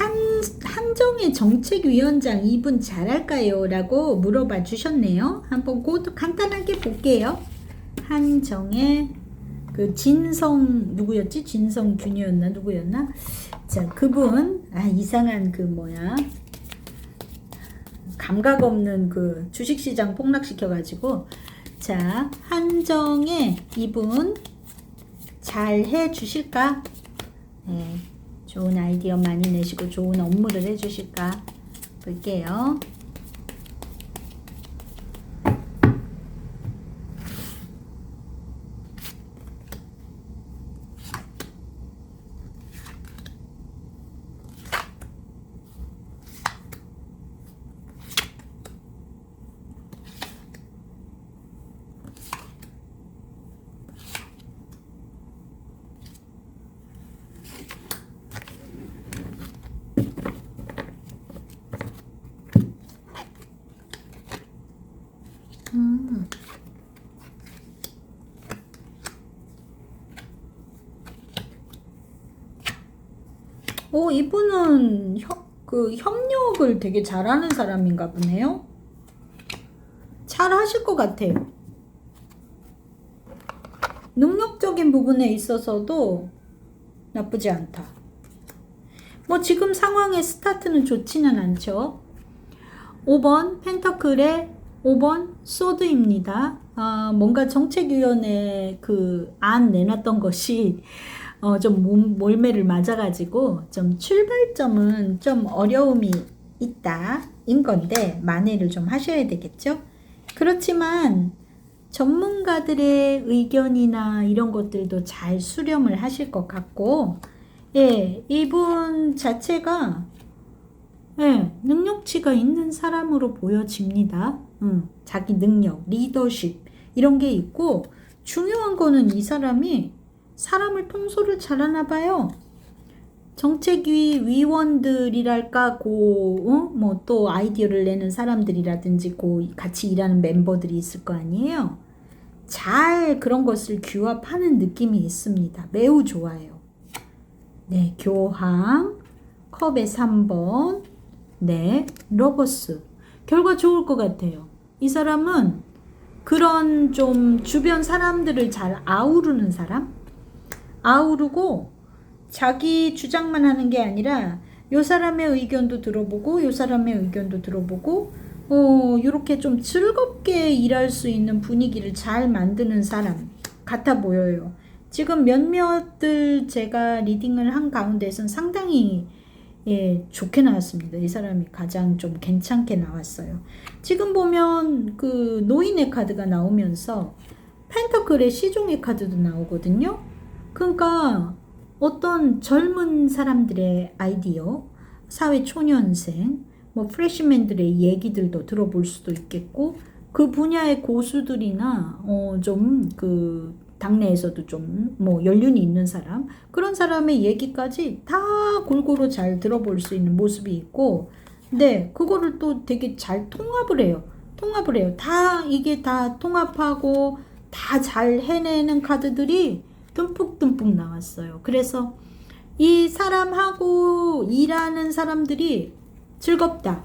한, 한정의 정책위원장 이분 잘할까요? 라고 물어봐 주셨네요. 한번 그것도 간단하게 볼게요. 한정의 그 진성 누구였지? 진성 균이었나 누구였나? 자 그분 아 이상한 그 뭐야 감각 없는 그 주식시장 폭락시켜가지고 자 한정의 이분 잘 해주실까? 네, 좋은 아이디어 많이 내시고 좋은 업무를 해주실까 볼게요. 음. 오, 이분은 협, 그 협력을 되게 잘하는 사람인가 보네요. 잘 하실 것 같아요. 능력적인 부분에 있어서도 나쁘지 않다. 뭐 지금 상황의 스타트는 좋지는 않죠. 5번 펜터클의 5번 소드입니다. 아, 뭔가 정책위원회 그 안 내놨던 것이 어, 좀 몸, 몰매를 맞아가지고 좀 출발점은 좀 어려움이 있다 인 건데 만회를 좀 하셔야 되겠죠. 그렇지만 전문가들의 의견이나 이런 것들도 잘 수렴을 하실 것 같고 예, 이분 자체가 예, 능력치가 있는 사람으로 보여집니다. 음, 자기 능력, 리더십 이런 게 있고 중요한 거는 이 사람이 사람을 통솔을 잘하나 봐요. 정책위 위원들이랄까 고뭐또 아이디어를 내는 사람들이라든지 고 같이 일하는 멤버들이 있을 거 아니에요. 잘 그런 것을 규합하는 느낌이 있습니다. 매우 좋아요. 네, 교황, 컵의 3번, 네, 로버스. 결과 좋을 것 같아요. 이 사람은 그런 좀 주변 사람들을 잘 아우르는 사람? 아우르고 자기 주장만 하는 게 아니라 요 사람의 의견도 들어보고 요 사람의 의견도 들어보고 어 요렇게 좀 즐겁게 일할 수 있는 분위기를 잘 만드는 사람 같아 보여요. 지금 몇몇들 제가 리딩을 한 가운데선 상당히 예, 좋게 나왔습니다. 이 사람이 가장 좀 괜찮게 나왔어요. 지금 보면 그 노인의 카드가 나오면서 펜터클의 시종의 카드도 나오거든요. 그러니까 어떤 젊은 사람들의 아이디어, 사회 초년생, 뭐 프레시맨들의 얘기들도 들어볼 수도 있겠고 그 분야의 고수들이나 어 좀그 당내에서도 좀 뭐 연륜이 있는 사람 그런 사람의 얘기까지 다 골고루 잘 들어볼 수 있는 모습이 있고 네 그거를 또 되게 잘 통합을 해요. 통합을 해요. 다 이게 다 통합하고 다 잘 해내는 카드들이 듬뿍듬뿍 나왔어요. 그래서 이 사람하고 일하는 사람들이 즐겁다.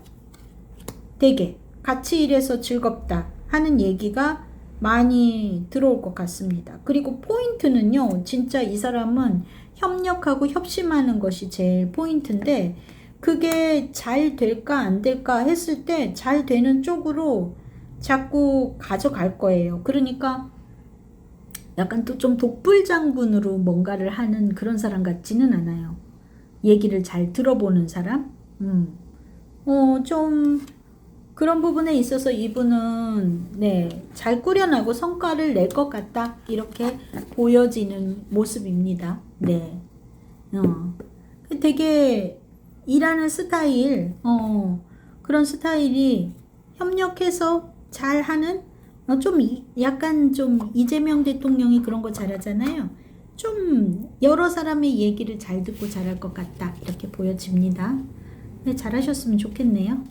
되게 같이 일해서 즐겁다 하는 얘기가 많이 들어올 것 같습니다. 그리고 포인트는요, 진짜 이 사람은 협력하고 협심하는 것이 제일 포인트인데, 그게 잘 될까 안 될까 했을 때 잘 되는 쪽으로 자꾸 가져갈 거예요. 그러니까 약간 또 좀 독불장군으로 뭔가를 하는 그런 사람 같지는 않아요. 얘기를 잘 들어보는 사람? 음. 어, 좀, 그런 부분에 있어서 이분은 네, 잘 꾸려나고 성과를 낼 것 같다. 이렇게 보여지는 모습입니다. 네. 어. 되게 일하는 스타일, 어, 그런 스타일이 협력해서 잘 하는, 어, 좀 이, 약간 좀 이재명 대통령이 그런 거 잘하잖아요. 좀 여러 사람의 얘기를 잘 듣고 잘할 것 같다. 이렇게 보여집니다. 네, 잘하셨으면 좋겠네요.